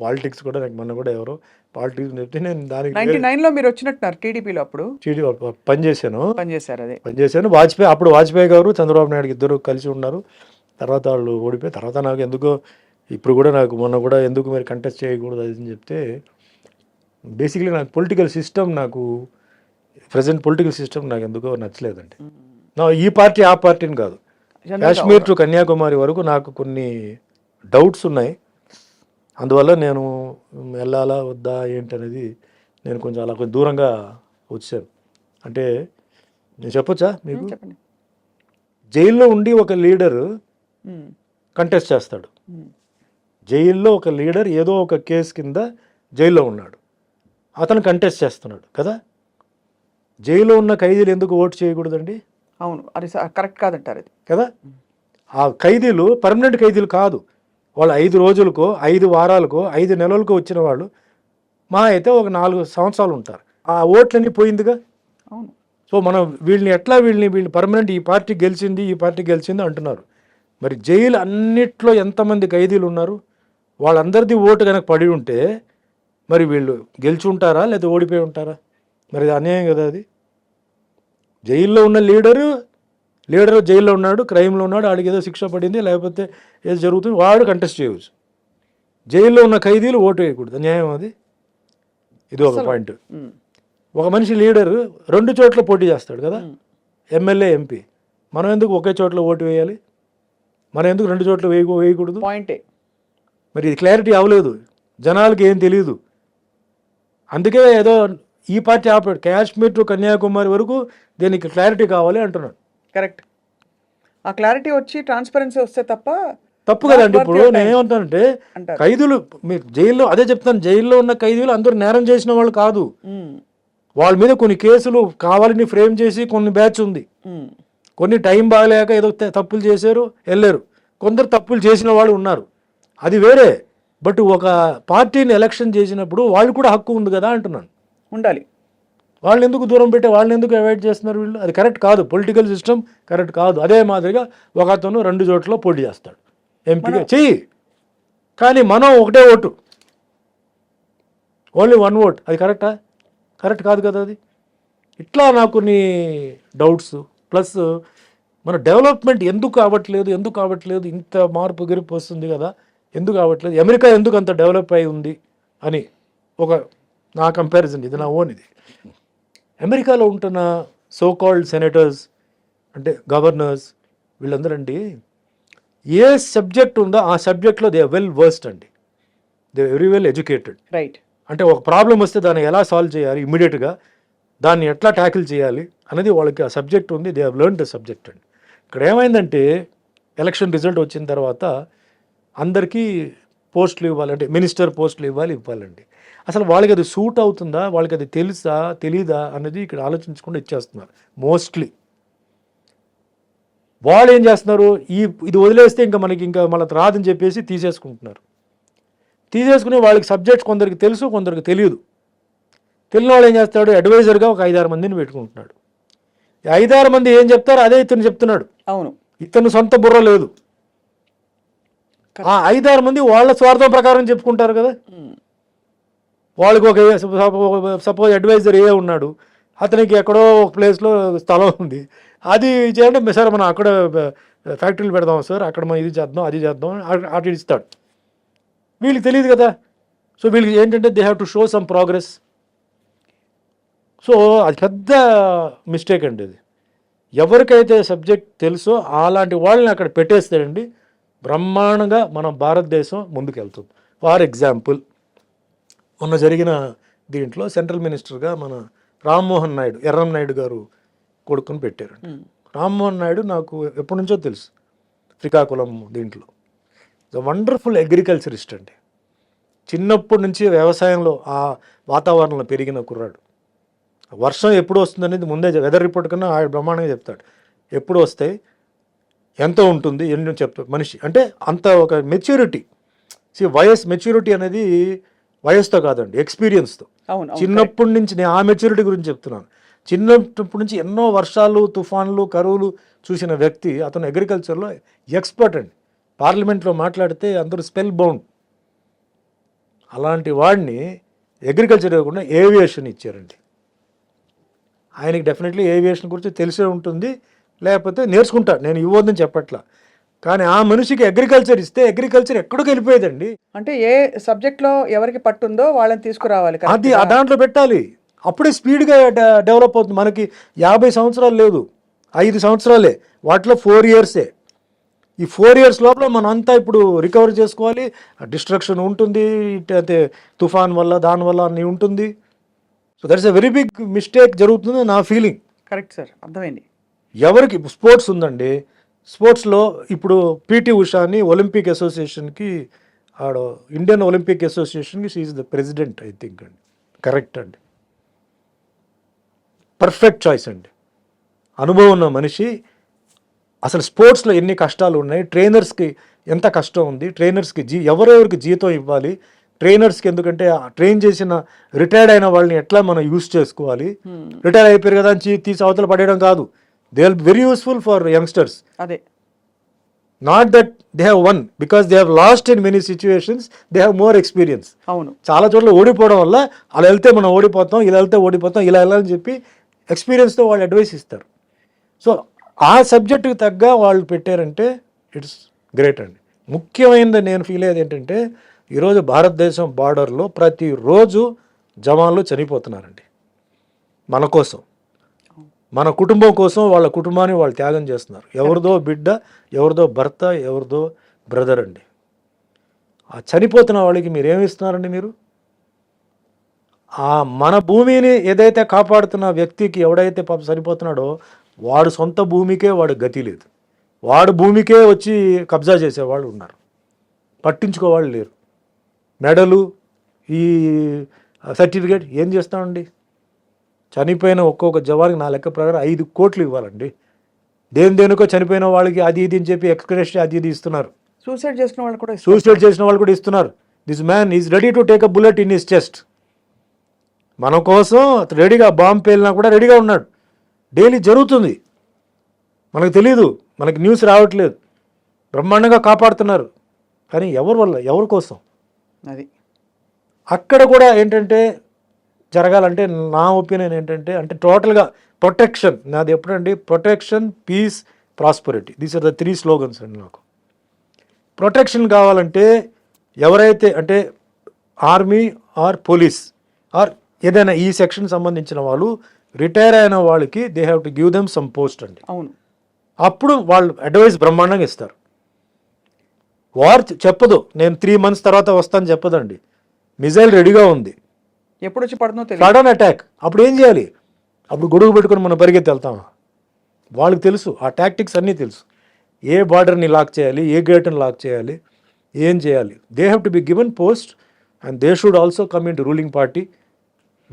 Politics కూడా నాకు మొన్న కూడా ఎవరో పాలిటిక్స్ చెప్తే నేను దానికి నైన్టీ నైన్లో మీరు వచ్చినట్టున్నారు టీడీపీలో అప్పుడు? చీటీ పనిచేశాను. పనిచేశారు అదే. పనిచేశాను. వాజ్పేయి అప్పుడు వాజ్పేయి గారు చంద్రబాబు నాయుడు ఇద్దరు కలిసి ఉన్నారు. తర్వాత వాళ్ళు ఓడిపోయి తర్వాత నాకు ఎందుకో ఇప్పుడు కూడా నాకు మొన్న కూడా ఎందుకు మీరు కంటెస్ట్ చేయకూడదు అది అని చెప్తే బేసిక్లీ నాకు పొలిటికల్ సిస్టమ్ నాకు ప్రజెంట్ పొలిటికల్ సిస్టమ్ నాకు ఎందుకో నచ్చలేదండి. నా ఈ పార్టీ ఆ పార్టీని కాదు. కాశ్మీర్ టు కన్యాకుమారి వరకు నాకు కొన్ని డౌట్స్ ఉన్నాయి. అందువల్ల నేను వెళ్ళాలా వద్దా ఏంటనేది నేను కొంచెం అలా కొంచెం దూరంగా వచ్చాను. అంటే నేను చెప్పొచ్చా మీకు? చెప్పండి. జైల్లో ఉండి ఒక లీడర్ కంటెస్ట్ చేస్తాడు. జైల్లో ఒక లీడర్ ఏదో ఒక కేసు కింద జైల్లో ఉన్నాడు. అతను కంటెస్ట్ చేస్తున్నాడు కదా? జైల్లో ఉన్న ఖైదీలు ఎందుకు ఓటు చేయకూడదండి? అవును అది కరెక్ట్ కాదంటారు అది. కదా? ఆ ఖైదీలు పర్మనెంట్ ఖైదీలు కాదు. వాళ్ళు ఐదు రోజులకో ఐదు వారాలకో ఐదు నెలలకో వచ్చిన వాళ్ళు మా అయితే ఒక నాలుగు సంవత్సరాలు ఉంటారు. ఆ ఓట్లన్నీ పోయిందిగా? అవును. సో మనం వీళ్ళని ఎట్లా వీళ్ళని వీళ్ళని పర్మనెంట్ ఈ పార్టీ గెలిచింది ఈ పార్టీ గెలిచింది అంటున్నారు. మరి జైలు అన్నిట్లో ఎంతమంది ఖైదీలు ఉన్నారు? వాళ్ళందరిది ఓటు కనుక పడి ఉంటే మరి వీళ్ళు గెలిచి ఉంటారా? లేదా ఓడిపోయి ఉంటారా? మరి అన్యాయం కదా అది? జైల్లో ఉన్న లీడరు లీడర్ జైల్లో ఉన్నాడు క్రైమ్లో ఉన్నాడు ఆడికి ఏదో శిక్ష పడింది లేకపోతే ఏదో జరుగుతుంది వాడు కంటెస్ట్ చేయవచ్చు. జైల్లో ఉన్న ఖైదీలు ఓటు వేయకూడదు అన్యాయం అది. ఇది ఒక పాయింట్ ఒక మనిషి లీడర్ రెండు చోట్ల పోటీ చేస్తాడు కదా ఎమ్మెల్యే ఎంపీ. మనం ఎందుకు ఒకే చోట్ల ఓటు వేయాలి? మనం ఎందుకు రెండు చోట్ల వేయ వేయకూడదు? పాయింటే మరి ఇది క్లారిటీ అవ్వలేదు. జనాలకి ఏం తెలియదు అందుకే ఏదో ఈ పార్టీ ఆపాడు కాశ్మీర్ టు కన్యాకుమారి వరకు దీనికి క్లారిటీ కావాలి అంటున్నాడు. కరెక్ట్. ఆ క్లారిటీ వచ్చి ట్రాన్స్పరెన్సీ వస్తే తప్ప తప్పు కదండి ఇప్పుడు worth your నేను time. ఏమంటానంటే అంటారు. ఖైదీలు మీరు జైల్లో అదే చెప్తాను జైల్లో ఉన్న ఖైదీలు అందరూ నేరం చేసిన వాళ్ళు కాదు. వాళ్ళ మీద కొన్ని కేసులు కావాలని ఫ్రేమ్ చేసి కొన్ని బ్యాచ్ ఉంది. కొన్ని టైం బాగలేక ఏదో తప్పులు చేశారు వెళ్ళారు. కొందరు తప్పులు చేసిన వాళ్ళు ఉన్నారు. అది వేరే. బట్ ఒక పార్టీని ఎలక్షన్ చేసినప్పుడు వాళ్ళు కూడా హక్కు ఉంది కదా అంటున్నాను. ఉండాలి. వాళ్ళని ఎందుకు దూరం పెట్టి వాళ్ళని ఎందుకు అవాయిడ్ చేస్తున్నారు వీళ్ళు? అది కరెక్ట్ కాదు. పొలిటికల్ సిస్టమ్ కరెక్ట్ కాదు. అదే మాదిరిగా ఒక అతను రెండు చోట్ల పోటీ చేస్తాడు. ఎంపీగా. చెయ్యి. కానీ మనం ఒకటే ఓటు. ఓన్లీ వన్ ఓట్ అది కరెక్టా కరెక్ట్ కాదు కదా అది? ఇట్లా నాకు కొన్ని డౌట్స్ ప్లస్ మన డెవలప్మెంట్ ఎందుకు కావట్లేదు ఎందుకు కావట్లేదు ఇంత మార్పు గిరిపు వస్తుంది కదా? ఎందుకు కావట్లేదు అమెరికా ఎందుకు అంత డెవలప్ అయి ఉంది? అని ఒక నా కంపారిజన్ ఇది నా ఓన్ ఇది. అమెరికాలో ఉంటున్న సో కాల్డ్ సెనేటర్స్ అంటే గవర్నర్స్ వీళ్ళందరూ అండి ఏ సబ్జెక్ట్ ఉందో ఆ సబ్జెక్ట్లో దే వెల్ వర్స్డ్ అండి. They very well educated right అంటే ఒక ప్రాబ్లం వస్తే దాన్ని ఎలా సాల్వ్ చేయాలి ఇమ్మీడియట్గా దాన్ని ఎట్లా ట్యాకిల్ చేయాలి అనేది వాళ్ళకి ఆ సబ్జెక్ట్ ఉంది they have learn the subject అండి. ఇక్కడ ఏమైందంటే ఎలక్షన్ రిజల్ట్ వచ్చిన తర్వాత అందరికీ పోస్టులు ఇవ్వాలి అంటే మినిస్టర్ పోస్టులు ఇవ్వాలి ఇవ్వాలండి అసలు వాళ్ళకి అది సూట్ అవుతుందా? వాళ్ళకి అది తెలుసా? తెలీదా? అనేది ఇక్కడ ఆలోచించకుండా ఇచ్చేస్తున్నారు మోస్ట్లీ. వాళ్ళు ఏం చేస్తున్నారు? ఈ ఇది వదిలేస్తే ఇంకా మనకి ఇంకా మళ్ళీ రాదని చెప్పేసి తీసేసుకుంటున్నారు. తీసేసుకుని వాళ్ళకి సబ్జెక్ట్స్ కొందరికి తెలుసు కొందరికి తెలియదు. తెలియని వాళ్ళు ఏం చేస్తాడు? అడ్వైజర్గా ఒక ఐదారు మందిని పెట్టుకుంటున్నాడు. ఐదారు మంది ఏం చెప్తారో? అదే ఇతను చెప్తున్నాడు. అవును. ఇతను సొంత బుర్ర లేదు. ఆ ఐదారు మంది వాళ్ళ స్వార్థం ప్రకారం చెప్పుకుంటారు కదా. వాళ్ళకి ఒక సపోజ్ అడ్వైజర్ ఏ ఉన్నాడు అతనికి ఎక్కడో ఒక ప్లేస్లో స్థలం ఉంది. అది చేయండి సార్ మనం అక్కడ ఫ్యాక్టరీలు పెడదాం సార్ అక్కడ మనం ఇది చేద్దాం అది చేద్దాం అటు ఇస్తాడు. వీళ్ళకి తెలియదు కదా. సో వీళ్ళకి ఏంటంటే they have to show some progress so అది పెద్ద మిస్టేక్ అండి ఇది ఎవరికైతే సబ్జెక్ట్ తెలుసో అలాంటి వాళ్ళని అక్కడ పెట్టేస్తాడండి. బ్రహ్మాండంగా మన భారతదేశం ముందుకెళ్తుంది. ఫార్ ఎగ్జాంపుల్ మొన్న జరిగిన దీంట్లో సెంట్రల్ మినిస్టర్గా మన రామ్మోహన్ నాయుడు ఎర్రం నాయుడు గారు కొడుకుని పెట్టారు. రామ్మోహన్ నాయుడు నాకు ఎప్పటి నుంచో తెలుసు శ్రీకాకుళం దీంట్లో. ద వండర్ఫుల్ అగ్రికల్చరిస్ట్ అండి. చిన్నప్పటి నుంచి వ్యవసాయంలో ఆ వాతావరణంలో పెరిగిన కుర్రాడు. వర్షం ఎప్పుడు వస్తుంది అనేది ముందే వెదర్ రిపోర్ట్ కన్నా ఆయన బ్రహ్మాండంగా చెప్తాడు. ఎప్పుడు వస్తాయి ఎంత ఉంటుంది ఎన్ని చెప్తాడు మనిషి అంటే అంత ఒక మెచ్యూరిటీ సి వయస్ మెచ్యూరిటీ అనేది వయసుతో కాదండి ఎక్స్పీరియన్స్తో చిన్నప్పటి నుంచి నేను ఆ మెచ్యూరిటీ గురించి చెప్తున్నాను. చిన్నప్పటి నుంచి ఎన్నో వర్షాలు తుఫాన్లు కరువులు చూసిన వ్యక్తి అతను అగ్రికల్చర్లో ఎక్స్పర్ట్ అండి. పార్లమెంట్లో మాట్లాడితే అందరూ స్పెల్ బౌండ్ అలాంటి వాడిని అగ్రికల్చర్ ఇవ్వకుండా ఏవియేషన్ ఇచ్చారండి. ఆయనకి డెఫినెట్లీ ఏవియేషన్ గురించి తెలిసే ఉంటుంది. లేకపోతే నేర్చుకుంటాడు. నేను ఇవ్వద్దని చెప్పట్లా. కానీ ఆ మనిషికి అగ్రికల్చర్ ఇస్తే అగ్రికల్చర్ ఎక్కడికి వెళ్ళిపోయేదండి? అంటే ఏ సబ్జెక్ట్లో ఎవరికి పట్టుందో వాళ్ళని తీసుకురావాలి అది ఆ. దాంట్లో పెట్టాలి. అప్పుడే స్పీడ్గా డెవలప్ అవుతుంది. మనకి యాభై సంవత్సరాలు లేదు. ఐదు సంవత్సరాలే. వాటిలో ఫోర్ ఇయర్సే ఈ ఫోర్ ఇయర్స్ లోపల మనం అంతా ఇప్పుడు రికవర్ చేసుకోవాలి. డిస్ట్రక్షన్ ఉంటుంది. అయితే తుఫాన్ వల్ల దానివల్ల అన్ని ఉంటుంది. So that's a very big mistake జరుగుతుంది నా ఫీలింగ్ కరెక్ట్ సార్ అర్థమైంది. ఎవరికి స్పోర్ట్స్ ఉందండి? స్పోర్ట్స్లో ఇప్పుడు పిటి ఉషాని ఒలింపిక్ అసోసియేషన్కి ఆడ Indian Olympic అసోసియేషన్కి she the president I think అండి. కరెక్ట్ అండి. పర్ఫెక్ట్ చాయిస్ అండి. అనుభవం ఉన్న మనిషి అసలు స్పోర్ట్స్లో ఎన్ని కష్టాలు ఉన్నాయి ట్రైనర్స్కి ఎంత కష్టం ఉంది ట్రైనర్స్కి జీ ఎవరెవరికి జీతం ఇవ్వాలి ట్రైనర్స్కి ఎందుకంటే ట్రైన్ చేసిన రిటైర్డ్ అయిన వాళ్ళని ఎట్లా మనం యూస్ చేసుకోవాలి? రిటైర్ అయిపోయారు కదా అని తీసి అవతల పడేయడం కాదు. They are very useful for youngsters అదే not that they have won because they have lost in many situations they have more experience అవును. చాలా చోట్ల ఓడిపోవడం వల్ల అలా వెళ్తే మనం ఓడిపోతాం ఇలా వెళ్తే ఓడిపోతాం ఇలా వెళ్ళాలని చెప్పి ఎక్స్పీరియన్స్తో వాళ్ళు అడ్వైస్ ఇస్తారు. సో ఆ సబ్జెక్టుకి తగ్గ వాళ్ళు పెట్టారంటే ఇట్స్ గ్రేట్ అండి. ముఖ్యమైనది నేను ఫీల్ అయ్యేది ఏంటంటే ఈరోజు భారతదేశం బార్డర్లో ప్రతిరోజు జవాన్లు చనిపోతున్నారండి. మన కోసం. మన కుటుంబం కోసం వాళ్ళ కుటుంబాన్ని వాళ్ళు త్యాగం చేస్తున్నారు. ఎవరిదో బిడ్డ ఎవరిదో భర్త ఎవరిదో బ్రదర్ అండి. ఆ చనిపోతున్న వాళ్ళకి మీరు ఏమి ఇస్తున్నారండి మీరు? ఆ మన భూమిని ఏదైతే కాపాడుతున్న వ్యక్తికి ఎవడైతే పాప చనిపోతున్నాడో వాడు సొంత భూమికే వాడు గతి లేదు. వాడు భూమికే వచ్చి కబ్జా చేసేవాళ్ళు ఉన్నారు. పట్టించుకోవాళ్ళు లేరు. మెడలు ఈ సర్టిఫికేట్ ఏం చేస్తామండి? చనిపోయిన ఒక్కొక్క జవాన్కి నా లెక్క ప్రకారం ఐదు కోట్లు ఇవ్వాలండి. దేని దేనికో చనిపోయిన వాళ్ళకి అది ఇది అని చెప్పి ఎక్స్ప్రెషన్ అది ఇది ఇస్తున్నారు. సూసైడ్ చేసిన వాళ్ళు కూడా. సూసైడ్ చేసిన వాళ్ళు కూడా ఇస్తున్నారు. This man is ready to take a bullet in his chest మన కోసం రెడీగా బాంబు పేలినా కూడా రెడీగా ఉన్నాడు. డైలీ జరుగుతుంది. మనకు తెలియదు మనకి న్యూస్ రావట్లేదు. బ్రహ్మాండంగా కాపాడుతున్నారు. కానీ ఎవరి వల్ల? ఎవరి కోసం? అది. అక్కడ కూడా ఏంటంటే జరగాలంటే నా ఒపీనియన్ ఏంటంటే అంటే టోటల్గా ప్రొటెక్షన్ నాది ఎప్పుడండి? Protection peace prosperity. These are the three slogans అండి నాకు. ప్రొటెక్షన్ కావాలంటే ఎవరైతే అంటే ఆర్మీ ఆర్ పోలీస్ ఆర్ ఏదైనా ఈ సెక్షన్ సంబంధించిన వాళ్ళు రిటైర్ అయిన వాళ్ళకి they have to give them some post అండి. అవును. అప్పుడు వాళ్ళు అడ్వైస్ బ్రహ్మాండంగా ఇస్తారు. వార్ చెప్పదు నేను త్రీ మంత్స్ తర్వాత వస్తాను చెప్పదండి. మిజైల్ రెడీగా ఉంది. ఎప్పుడు వచ్చి పడుతుందో తెలియదు. సడన్ అటాక్ అప్పుడు ఏం చేయాలి? అప్పుడు గొడుగు పెట్టుకొని మనం పరిగెత్తి వెళ్తామా వాళ్ళకి తెలుసు ఆ టాక్టిక్స్ అన్నీ తెలుసు. ఏ బార్డర్ని లాక్ చేయాలి ఏ గేట్ని లాక్ చేయాలి ఏం చేయాలి? They have to be given post and they should also come in to ruling party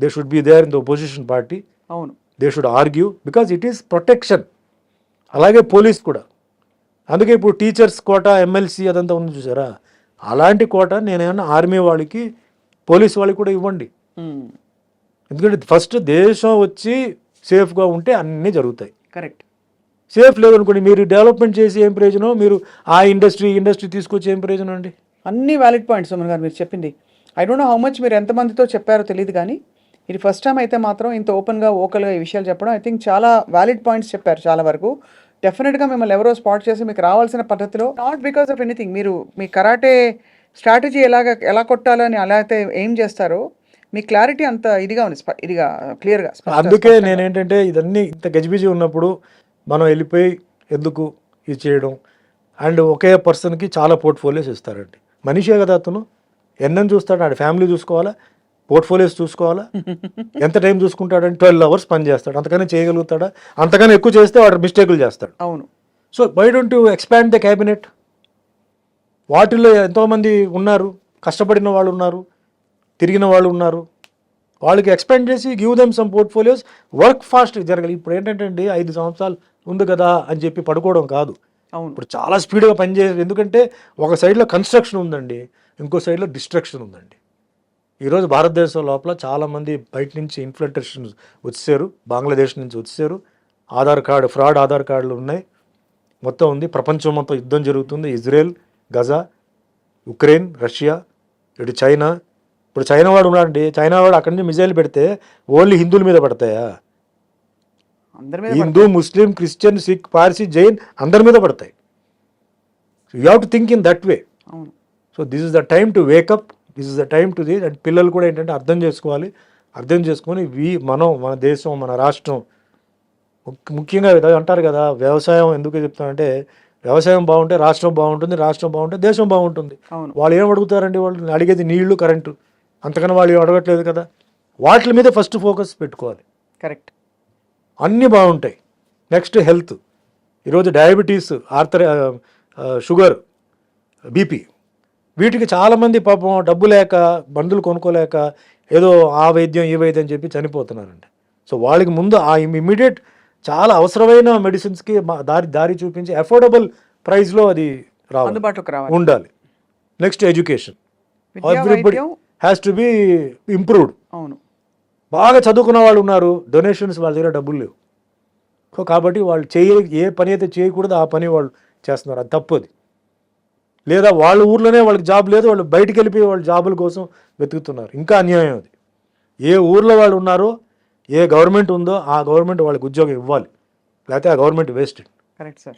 they should be there in the opposition party అవును. They should argue because it is protection అలాగే police కూడా. అందుకే ఇప్పుడు teachers కోట MLC అదంతా ఉంది చూసారా? అలాంటి కోట నేనేమన్నా ఆర్మీ వాళ్ళకి పోలీస్ వాళ్ళకి కూడా ఇవ్వండి. ఎందుకంటే ఫస్ట్ దేశం వచ్చి సేఫ్గా ఉంటే అన్నీ జరుగుతాయి. కరెక్ట్. సేఫ్ లేదనుకోండి మీరు డెవలప్మెంట్ చేసి ఏం ప్రయోజనం? మీరు ఆ ఇండస్ట్రీ ఇండస్ట్రీ తీసుకొచ్చి ఏం ప్రయోజనం అండి? అన్ని వ్యాలిడ్ పాయింట్స్ సుమన్ గారు మీరు చెప్పింది. I don't know how much మీరు ఎంతమందితో చెప్పారో తెలియదు కానీ ఇది ఫస్ట్ టైం అయితే మాత్రం ఇంత ఓపెన్గా ఓకల్గా ఈ విషయాలు చెప్పడం ఐ థింక్ చాలా వ్యాలిడ్ పాయింట్స్ చెప్పారు చాలా వరకు. డెఫినెట్గా మిమ్మల్ని ఎవరో స్పాట్ చేసి మీకు రావాల్సిన పద్ధతిలో నాట్ బికాస్ ఆఫ్ ఎనీథింగ్ మీరు మీ కరాటే స్ట్రాటజీ ఎలాగ ఎలా కొట్టాలని అలా అయితే ఏం చేస్తారో మీ క్లారిటీ అంత ఇదిగా ఉంది ఇదిగా క్లియర్గా అందుకే నేనేంటంటే ఇదన్నీ ఇంత గజిబిజి ఉన్నప్పుడు మనం వెళ్ళిపోయి ఎందుకు ఇది చేయడం? అండ్ ఒకే పర్సన్కి చాలా పోర్ట్ఫోలియోస్ ఇస్తారండి. మనిషే కదా అతను? ఎన్నని చూస్తాడు? ఆడ ఫ్యామిలీ చూసుకోవాలా? పోర్ట్ఫోలియోస్ చూసుకోవాలా? ఎంత టైం చూసుకుంటాడంటే ట్వెల్వ్ అవర్స్ పని చేస్తాడు. అంతకనే చేయగలుగుతాడా? అంతకన్నా ఎక్కువ చేస్తే వాడు మిస్టేకులు చేస్తాడు. అవును. So why don't to expand the cabinet? వాటిల్లో ఎంతోమంది ఉన్నారు కష్టపడిన వాళ్ళు ఉన్నారు తిరిగిన వాళ్ళు ఉన్నారు. వాళ్ళకి ఎక్స్పాండ్ చేసి give them some portfolios work fast జరగాలి. ఇప్పుడు ఏంటంటే అండి ఐదు సంవత్సరాలు ఉంది కదా అని చెప్పి పడుకోవడం కాదు. అవును. ఇప్పుడు చాలా స్పీడ్గా పనిచేయాలి ఎందుకంటే ఒక సైడ్లో కన్స్ట్రక్షన్ ఉందండి. ఇంకో సైడ్లో డిస్ట్రక్షన్ ఉందండి. ఈరోజు భారతదేశం లోపల చాలామంది బయట నుంచి ఇన్ఫ్లట్రేషన్ వచ్చారు. బంగ్లాదేశ్ నుంచి వచ్చారు. ఆధార్ కార్డు ఫ్రాడ్ ఆధార్ కార్డులు ఉన్నాయి. మొత్తం ఉంది. ప్రపంచం మొత్తం యుద్ధం జరుగుతుంది. ఇజ్రాయెల్ గజా ఉక్రెయిన్ రష్యా ఇటు చైనా ఇప్పుడు చైనా వాడు ఉన్నాడండి. చైనా వాడు అక్కడి నుంచి మిజైల్ పెడితే ఓన్లీ హిందువుల మీద పడతాయా? హిందూ ముస్లిం క్రిస్టియన్ సిక్ పార్సీ జైన్ అందరి మీద పడతాయి. You have to think in that way so this is the time to wake up this is the time to the and పిల్లలు కూడా ఏంటంటే అర్థం చేసుకోవాలి. అర్థం చేసుకొని వీ మనం మన దేశం మన రాష్ట్రం ముఖ్య- ముఖ్యంగా అంటారు కదా వ్యవసాయం ఎందుకు చెప్తానంటే వ్యవసాయం బాగుంటే రాష్ట్రం బాగుంటుంది రాష్ట్రం బాగుంటే దేశం బాగుంటుంది. వాళ్ళు ఏం అడుగుతారండి వాళ్ళు? అడిగేది నీళ్ళు కరెంటు. అంతకన్నా వాళ్ళు అడగట్లేదు కదా. వాటి మీద ఫస్ట్ ఫోకస్ పెట్టుకోవాలి. కరెక్ట్ అన్నీ బాగుంటాయి. నెక్స్ట్ హెల్త్ ఈరోజు డయాబెటీస్ ఆర్థర్ షుగర్ బీపీ వీటికి చాలామంది పాపం డబ్బు లేక మందులు కొనుక్కోలేక ఏదో ఆ వైద్యం ఈ వైద్యం అని చెప్పి చనిపోతున్నారండి సో వాళ్ళకి ముందు ఆ ఇమ్మీడియట్ చాలా అవసరమైన మెడిసిన్స్కి దారి దారి చూపించి అఫోర్డబుల్ ప్రైస్లో అది రావాలి. ఉండాలి. Next education everybody has to be improved అవును. బాగా చదువుకున్న వాళ్ళు ఉన్నారు డొనేషన్స్ వాళ్ళ దగ్గర డబ్బులు లేవు. సో కాబట్టి వాళ్ళు చేయ ఏ పని అయితే చేయకూడదు ఆ పని వాళ్ళు చేస్తున్నారు. అది తప్పు అది. లేదా వాళ్ళ ఊర్లోనే వాళ్ళకి జాబ్ లేదు వాళ్ళు బయటికి వెళ్ళిపోయి వాళ్ళ జాబుల కోసం వెతుకుతున్నారు. ఇంకా అన్యాయం అది. ఏ ఊర్లో వాళ్ళు ఉన్నారో ఏ గవర్నమెంట్ ఉందో ఆ గవర్నమెంట్ వాళ్ళకి ఉద్యోగం ఇవ్వాలి. లేకపోతే ఆ గవర్నమెంట్ వేస్ట్ కరెక్ట్ సార్.